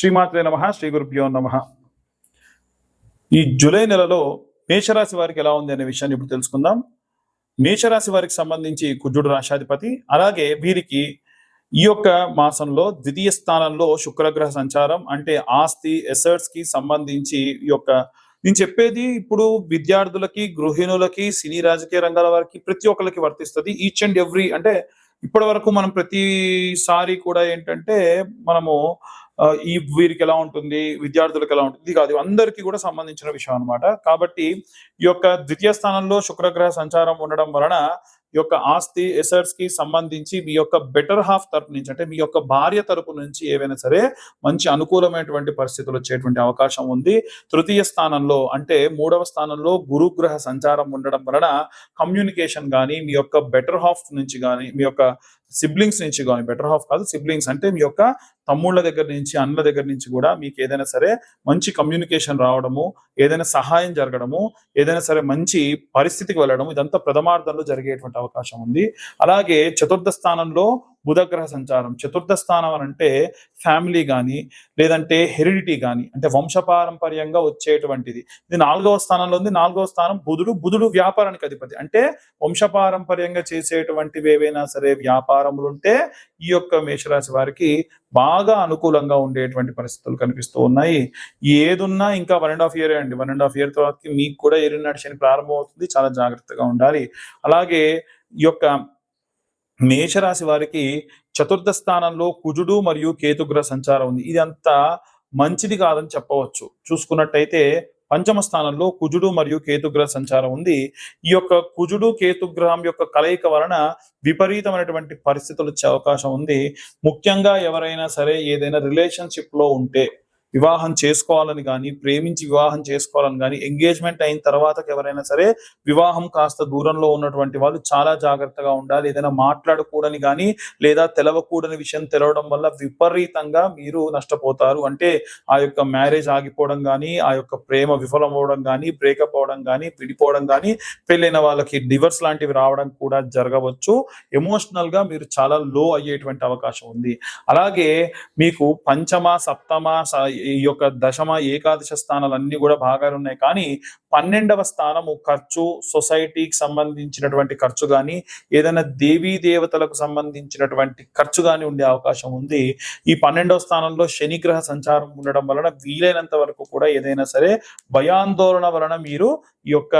శ్రీమాత్రే నమ శ్రీ గురుభ్యో నమ. ఈ జూలై నెలలో మేషరాశి వారికి ఎలా ఉంది అనే విషయాన్ని ఇప్పుడు తెలుసుకుందాం. మేషరాశి వారికి సంబంధించి కుజుడు రాశాధిపతి అలాగే వీరికి ఈ యొక్క మాసంలో ద్వితీయ స్థానంలో శుక్రగ్రహ సంచారం అంటే ఆస్తి ఎసర్ట్స్కి సంబంధించి ఈ యొక్క నేను చెప్పేది ఇప్పుడు విద్యార్థులకి గృహిణులకి సినీ రాజకీయ రంగాల వారికి ప్రతి ఒక్కరికి వర్తిస్తుంది. ఈచ్ అండ్ ఎవ్రీ అంటే ఇప్పటి వరకు మనం ప్రతిసారి కూడా ఏంటంటే మనము ఈ వీరికి ఎలా ఉంటుంది? విద్యార్థులకు ఎలా ఉంటుంది? కాదు అందరికీ కూడా సంబంధించిన విషయం అన్నమాట. కాబట్టి ఈ యొక్క ద్వితీయ స్థానంలో శుక్రగ్రహ సంచారం ఉండడం వలన ఈ యొక్క ఆస్తి ఎసర్స్కి సంబంధించి మీ యొక్క బెటర్ హాఫ్ తరపు నుంచి అంటే మీ యొక్క భార్య తరపు నుంచి ఏవైనా సరే మంచి అనుకూలమైనటువంటి పరిస్థితులు వచ్చేటువంటి అవకాశం ఉంది. తృతీయ స్థానంలో అంటే మూడవ స్థానంలో గురుగ్రహ సంచారం ఉండడం వలన కమ్యూనికేషన్ కానీ మీ యొక్క బెటర్ హాఫ్ నుంచి కానీ మీ యొక్క సిబ్లింగ్స్ నుంచి కానీ బెటర్ హాఫ్ కాదు సిబ్లింగ్స్. అంటే మీ యొక్క తమ్ముళ్ళ దగ్గర నుంచి అన్నల దగ్గర నుంచి కూడా మీకు ఏదైనా సరే మంచి కమ్యూనికేషన్ రావడము ఏదైనా సహాయం జరగడము ఏదైనా సరే మంచి పరిస్థితికి వెళ్ళడం ఇదంతా ప్రథమార్థంలో జరిగేటువంటి అవకాశం ఉంది. అలాగే చతుర్థ స్థానంలో బుధగ్రహ సంచారం చతుర్థ స్థానం అని అంటే ఫ్యామిలీ కానీ లేదంటే హెరిడిటీ కానీ అంటే వంశపారంపర్యంగా వచ్చేటువంటిది. ఇది నాలుగవ స్థానంలో ఉంది. నాలుగవ స్థానం బుధుడు. బుధుడు వ్యాపారానికి అధిపతి. అంటే వంశపారంపర్యంగా చేసేటువంటివి ఏవైనా సరే వ్యాపారములు ఉంటే ఈ యొక్క మేషరాశి వారికి బాగా అనుకూలంగా ఉండేటువంటి పరిస్థితులు కనిపిస్తూ ఉన్నాయి. ఏదున్నా ఇంకా వన్ అండ్ హాఫ్ ఇయర్ అండి. వన్ అండ్ హాఫ్ ఇయర్ తర్వాత మీకు కూడా ఏరినాడు శని ప్రారంభం అవుతుంది చాలా జాగ్రత్తగా ఉండాలి. అలాగే ఈ యొక్క మేషరాశి వారికి చతుర్థ స్థానంలో కుజుడు మరియు కేతుగ్రహ సంచారం ఉంది. ఇది అంత మంచిది కాదని చెప్పవచ్చు. చూసుకున్నట్టయితే పంచమ స్థానంలో కుజుడు మరియు కేతుగ్రహ సంచారం ఉంది. ఈ యొక్క కుజుడు కేతుగ్రహం యొక్క కలయిక వలన విపరీతమైనటువంటి పరిస్థితులు వచ్చే అవకాశం ఉంది. ముఖ్యంగా ఎవరైనా సరే ఏదైనా రిలేషన్షిప్లో ఉంటే వివాహం చేసుకోవాలని కానీ ప్రేమించి వివాహం చేసుకోవాలని కానీ ఎంగేజ్మెంట్ అయిన తర్వాత ఎవరైనా సరే వివాహం కాస్త దూరంలో ఉన్నటువంటి వాళ్ళు చాలా జాగ్రత్తగా ఉండాలి. ఏదైనా మాట్లాడకూడని కానీ లేదా తెలవకూడని విషయం తెలవడం వల్ల విపరీతంగా మీరు నష్టపోతారు. అంటే ఆ యొక్క మ్యారేజ్ ఆగిపోవడం కానీ ఆ యొక్క ప్రేమ విఫలం అవడం కానీ బ్రేకప్ అవడం కానీ విడిపోవడం కానీ పెళ్ళైన వాళ్ళకి డివర్స్ లాంటివి రావడం కూడా జరగవచ్చు. ఎమోషనల్గా మీరు చాలా లో అయ్యేటువంటి అవకాశం ఉంది. అలాగే మీకు పంచమ సప్తమ స- ఈ యొక్క దశమ ఏకాదశ స్థానాలు అన్ని కూడా బాగానే ఉన్నాయి. కానీ పన్నెండవ స్థానము ఖర్చు సొసైటీకి సంబంధించినటువంటి ఖర్చు కానీ ఏదైనా దేవీ దేవతలకు సంబంధించినటువంటి ఖర్చు కానీ ఉండే అవకాశం ఉంది. ఈ పన్నెండవ స్థానంలో శనిగ్రహ సంచారం ఉండడం వలన వీలైనంత వరకు కూడా ఏదైనా సరే భయాందోళన వలన మీరు ఈ యొక్క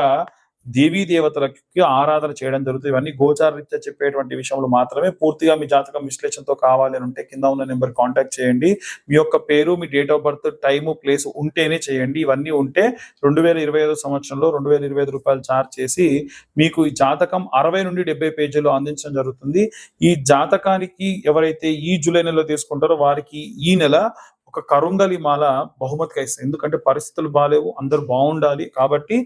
దేవీ దేవతలకి ఆరాధన చేయడం జరుగుతుంది. ఇవన్నీ గోచారరీత్యా చెప్పేటువంటి విషయంలో మాత్రమే పూర్తిగా మీ జాతకం విశ్లేషణతో కావాలి అని ఉంటే కింద ఉన్న నెంబర్ కాంటాక్ట్ చేయండి. మీ యొక్క పేరు మీ date of birth time place ఉంటేనే చేయండి. ఇవన్నీ ఉంటే రెండు వేల ఇరవై ఐదు సంవత్సరంలో రెండు వేల ఇరవై ఐదు రూపాయలు ఛార్జ్ చేసి మీకు ఈ జాతకం అరవై నుండి డెబ్బై పేజీలు అందించడం జరుగుతుంది. ఈ జాతకానికి ఎవరైతే ఈ జూలై నెలలో తీసుకుంటారో వారికి ఈ నెల ఒక కరుంగలి మాల బహుమతిగా ఇస్తాయి ఎందుకంటే పరిస్థితులు బాగాలేవు అందరూ బాగుండాలి కాబట్టి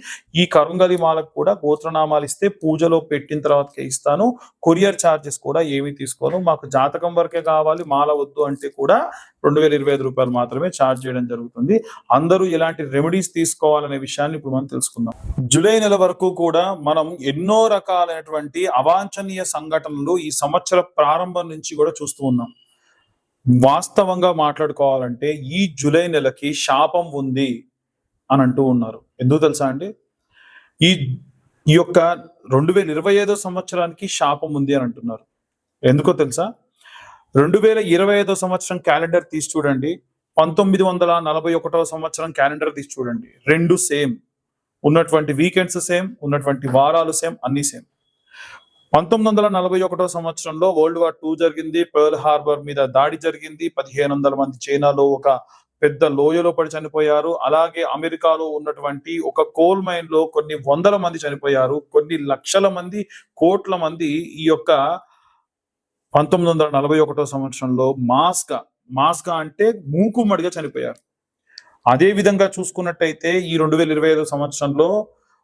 ఈ కరుంగలి మాలకు కూడా గోత్రనామాలు ఇస్తే పూజలో పెట్టిన తర్వాతకే ఇస్తాను. కొరియర్ ఛార్జెస్ కూడా ఏమీ తీసుకోను. మాకు జాతకం వరకే కావాలి మాల వద్దు అంటే కూడా రెండు వేల ఇరవై ఐదు రూపాయలు మాత్రమే ఛార్జ్ చేయడం జరుగుతుంది. అందరూ ఇలాంటి రెమెడీస్ తీసుకోవాలనే విషయాన్ని ఇప్పుడు మనం తెలుసుకుందాం. జూలై నెల వరకు కూడా మనం ఎన్నో రకాలైనటువంటి అవాంఛనీయ సంఘటనలు ఈ సంవత్సర ప్రారంభం నుంచి కూడా చూస్తూ ఉన్నాం. వాస్తవంగా మాట్లాడుకోవాలంటే ఈ జూలై నెలకి శాపం ఉంది అని అంటూ ఉన్నారు. ఎందుకు తెలుసా అండి? ఈ ఈ యొక్క రెండు వేల ఇరవై ఐదో సంవత్సరానికి శాపం ఉంది అని అంటున్నారు. ఎందుకో తెలుసా? రెండు వేల ఇరవై ఐదో సంవత్సరం క్యాలెండర్ తీసి చూడండి. పంతొమ్మిది వందల నలభై ఒకటవ సంవత్సరం క్యాలెండర్ తీసి చూడండి. రెండు సేమ్. ఉన్నటువంటి వీకెండ్స్ సేమ్ ఉన్నటువంటి వారాలు సేమ్ అన్ని సేమ్. పంతొమ్మిది వందల నలభై ఒకటో సంవత్సరంలో వరల్డ్ వార్ టూ జరిగింది. పర్ల్ హార్బర్ మీద దాడి జరిగింది. పదిహేను వందల మంది చైనాలో ఒక పెద్ద లోయలో పడి చనిపోయారు. అలాగే అమెరికాలో ఉన్నటువంటి ఒక కోల్ మైన్లో కొన్ని వందల మంది చనిపోయారు. కొన్ని లక్షల మంది కోట్ల మంది ఈ యొక్క పంతొమ్మిది వందల నలభై ఒకటో సంవత్సరంలో మాస్గా మాస్గా అంటే మూకుమ్మడిగా చనిపోయారు. అదే విధంగా చూసుకున్నట్టయితే ఈ రెండు వేల ఇరవై ఐదు సంవత్సరంలో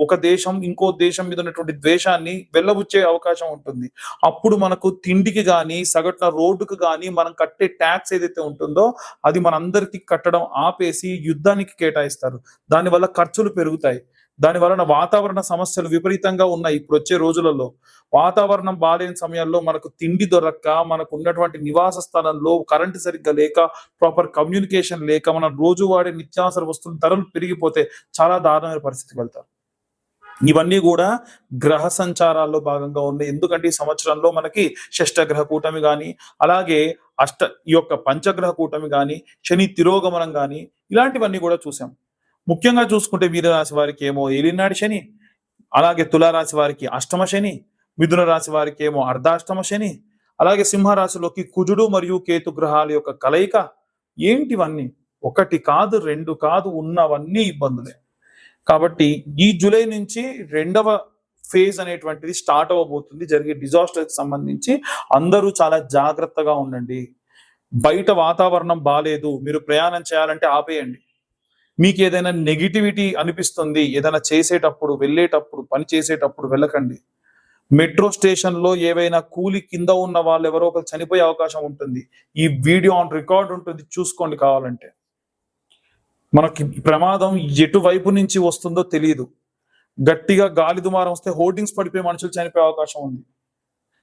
ఒక దేశం ఇంకో దేశం మీద ఉన్నటువంటి ద్వేషాన్ని వెళ్ళబుచ్చే అవకాశం ఉంటుంది. అప్పుడు మనకు తిండికి కానీ సగటున రోడ్డుకు కానీ మనం కట్టే ట్యాక్స్ ఏదైతే ఉంటుందో అది మనందరికీ కట్టడం ఆపేసి యుద్ధానికి కేటాయిస్తారు. దానివల్ల ఖర్చులు పెరుగుతాయి. దాని వలన వాతావరణ సమస్యలు విపరీతంగా ఉన్నాయి ఇప్పుడు వచ్చే రోజులలో. వాతావరణం బాలేని సమయాల్లో మనకు తిండి దొరక్క మనకు ఉన్నటువంటి నివాస స్థలంలో కరెంటు సరిగ్గా లేక ప్రాపర్ కమ్యూనికేషన్ లేక మన రోజు వాడే నిత్యావసర వస్తువుల ధరలు పెరిగిపోతే చాలా దారుణమైన పరిస్థితికి వెళ్తారు. ఇవన్నీ కూడా గ్రహ సంచారాల్లో భాగంగా ఉన్నాయి. ఎందుకంటే ఈ సంవత్సరంలో మనకి షష్టగ్రహ కూటమి కానీ అలాగే అష్ట ఈ యొక్క పంచగ్రహ కూటమి కానీ శని తిరోగమనం కానీ ఇలాంటివన్నీ కూడా చూసాం. ముఖ్యంగా చూసుకుంటే వీరరాశి వారికి ఏమో ఏలినాడు శని అలాగే తులారాశి వారికి అష్టమ శని మిథున రాశి వారికి ఏమో అర్ధాష్టమ శని అలాగే సింహరాశిలోకి కుజుడు మరియు కేతు గ్రహాల యొక్క కలయిక ఏంటివన్నీ? ఒకటి కాదు రెండు కాదు ఉన్నవన్నీ ఇబ్బందులే. కాబట్టి ఈ జూలై నుంచి రెండవ ఫేజ్ అనేటువంటిది స్టార్ట్ అవ్వబోతుంది. జరిగే డిజాస్టర్కి సంబంధించి అందరూ చాలా జాగ్రత్తగా ఉండండి. బయట వాతావరణం బాగాలేదు మీరు ప్రయాణం చేయాలంటే ఆపేయండి. మీకు ఏదైనా నెగిటివిటీ అనిపిస్తుంది ఏదైనా చేసేటప్పుడు వెళ్ళేటప్పుడు పని చేసేటప్పుడు వెళ్ళకండి. మెట్రో స్టేషన్లో ఏవైనా కూలి కింద ఉన్న వాళ్ళు ఎవరో ఒకరు చనిపోయే అవకాశం ఉంటుంది. ఈ వీడియో ఆన్ రికార్డ్ ఉంటుంది చూసుకోండి కావాలంటే. మనకి ప్రమాదం ఎటువైపు నుంచి వస్తుందో తెలియదు. గట్టిగా గాలి దుమారం వస్తే హోర్డింగ్స్ పడిపోయి మనుషులు చనిపోయే అవకాశం ఉంది.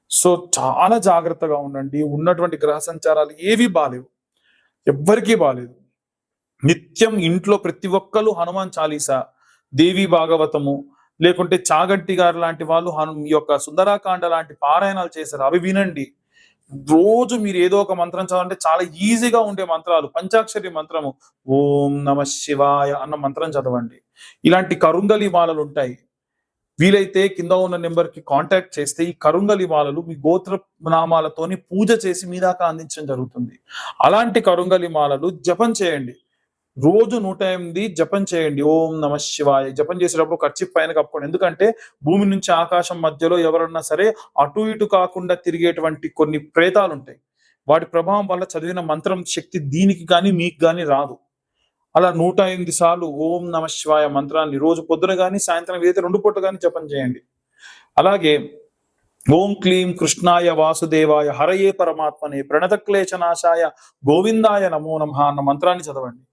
సో చాలా జాగ్రత్తగా ఉండండి. ఉన్నటువంటి గ్రహ సంచారాలు ఏవి బాలేవు. ఎవ్వరికీ బాలేదు. నిత్యం ఇంట్లో ప్రతి ఒక్కరు హనుమాన్ చాలీసా దేవి భాగవతము లేకుంటే చాగంటి గారు లాంటి వాళ్ళు హను యొక్క సుందరాకాండ లాంటి పారాయణాలు చేశారు. అవి వినండి. రోజు మీరు ఏదో ఒక మంత్రం చదవంటే చాలా ఈజీగా ఉండే మంత్రాలు. పంచాక్షరి మంత్రము ఓం నమ శివాయ అన్న మంత్రం చదవండి. ఇలాంటి కరుంగలి మాలలు ఉంటాయి. వీలైతే కింద ఉన్న నెంబర్కి కాంటాక్ట్ చేస్తే ఈ కరుంగలి మాలలు మీ గోత్ర నామాలతోని పూజ చేసి మీ దాకా అందించడం జరుగుతుంది. అలాంటి కరుంగలి మాలలు జపం చేయండి. రోజు నూట ఎనిమిది జపం చేయండి. ఓం నమ శివాయ. జపం చేసేటప్పుడు ఖర్చు పైన కప్పుకోండి. ఎందుకంటే భూమి నుంచి ఆకాశం మధ్యలో ఎవరన్నా సరే అటు ఇటు కాకుండా తిరిగేటువంటి కొన్ని ప్రేతాలు ఉంటాయి. వాటి ప్రభావం వల్ల చదివిన మంత్రం శక్తి దీనికి కానీ మీకు కానీ రాదు. అలా నూట ఎనిమిది సార్లు ఓం నమ శివాయ మంత్రాన్ని రోజు పొద్దున కానీ సాయంత్రం ఏదైతే రెండు పూట కానీ జపం చేయండి. అలాగే ఓం క్లీం కృష్ణాయ వాసుదేవాయ హరయే పరమాత్మనే ప్రణత క్లేశనాశాయ గోవిందాయ నమో నమ అన్న మంత్రాన్ని చదవండి.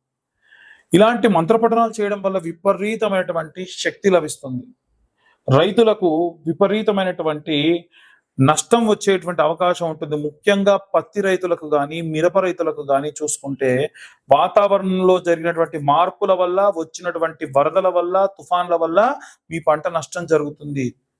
ఇలాంటి మంత్రపఠనాలు చేయడం వల్ల విపరీతమైనటువంటి శక్తి లభిస్తుంది. రైతులకు విపరీతమైనటువంటి నష్టం వచ్చేటువంటి అవకాశం ఉంటుంది. ముఖ్యంగా పత్తి రైతులకు కానీ మిరప రైతులకు కానీ చూసుకుంటే వాతావరణంలో జరిగినటువంటి మార్పుల వల్ల వచ్చినటువంటి వరదల వల్ల తుఫాన్ల వల్ల మీ పంట నష్టం జరుగుతుంది.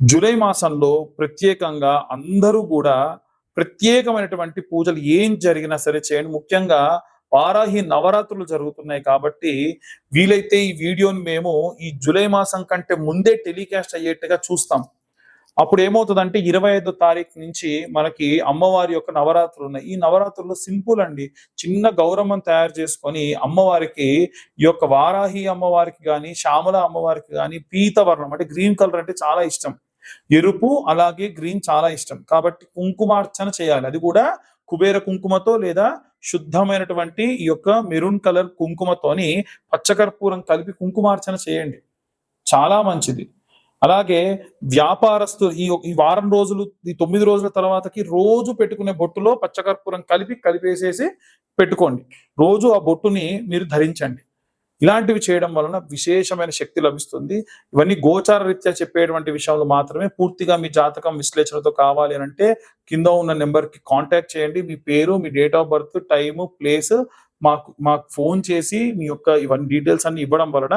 జూలై మాసంలో ప్రత్యేకంగా అందరూ కూడా ప్రత్యేకమైనటువంటి పూజలు ఏం జరిగినా సరే చేయండి. ముఖ్యంగా వారాహి నవరాత్రులు జరుగుతున్నాయి కాబట్టి వీలైతే ఈ వీడియోని మేము ఈ జూలై మాసం కంటే ముందే టెలికాస్ట్ అయ్యేట్టుగా చూస్తాం. అప్పుడు ఏమవుతుందంటే ఇరవై ఐదో తారీఖు నుంచి మనకి అమ్మవారి యొక్క నవరాత్రులు ఉన్నాయి. ఈ నవరాత్రుల్లో సింపుల్ అండి. చిన్న గౌరవం తయారు చేసుకొని అమ్మవారికి ఈ యొక్క వారాహి అమ్మవారికి కానీ శ్యామల అమ్మవారికి కానీ పీతవర్ణం అంటే గ్రీన్ కలర్ అంటే చాలా ఇష్టం. ఎరుపు అలాగే గ్రీన్ చాలా ఇష్టం. కాబట్టి కుంకుమార్చన చేయాలి. అది కూడా కుబేర కుంకుమతో లేదా శుద్ధమైనటువంటి ఈ యొక్క మెరూన్ కలర్ కుంకుమతోని పచ్చకర్పూరం కలిపి కుంకుమార్చన చేయండి. చాలా మంచిది. అలాగే వ్యాపారస్తు ఈ ఈ వారం రోజులు ఈ తొమ్మిది రోజుల తర్వాతకి రోజు పెట్టుకునే బొట్టులో పచ్చకర్పూరం కలిపి కలిపేసేసి పెట్టుకోండి. రోజు ఆ బొట్టుని మీరు ధరించండి. ఇలాంటివి చేయడం వలన విశేషమైన శక్తి లభిస్తుంది. ఇవన్నీ గోచార రీత్యా చెప్పేటువంటి విషయంలో మాత్రమే పూర్తిగా మీ జాతకం విశ్లేషణతో కావాలి అని అంటే కింద ఉన్న నెంబర్కి కాంటాక్ట్ చేయండి. మీ పేరు మీ date of birth time place మాకు మాకు ఫోన్ చేసి మీ యొక్క ఇవన్నీ డీటెయిల్స్ అన్ని ఇవ్వడం వలన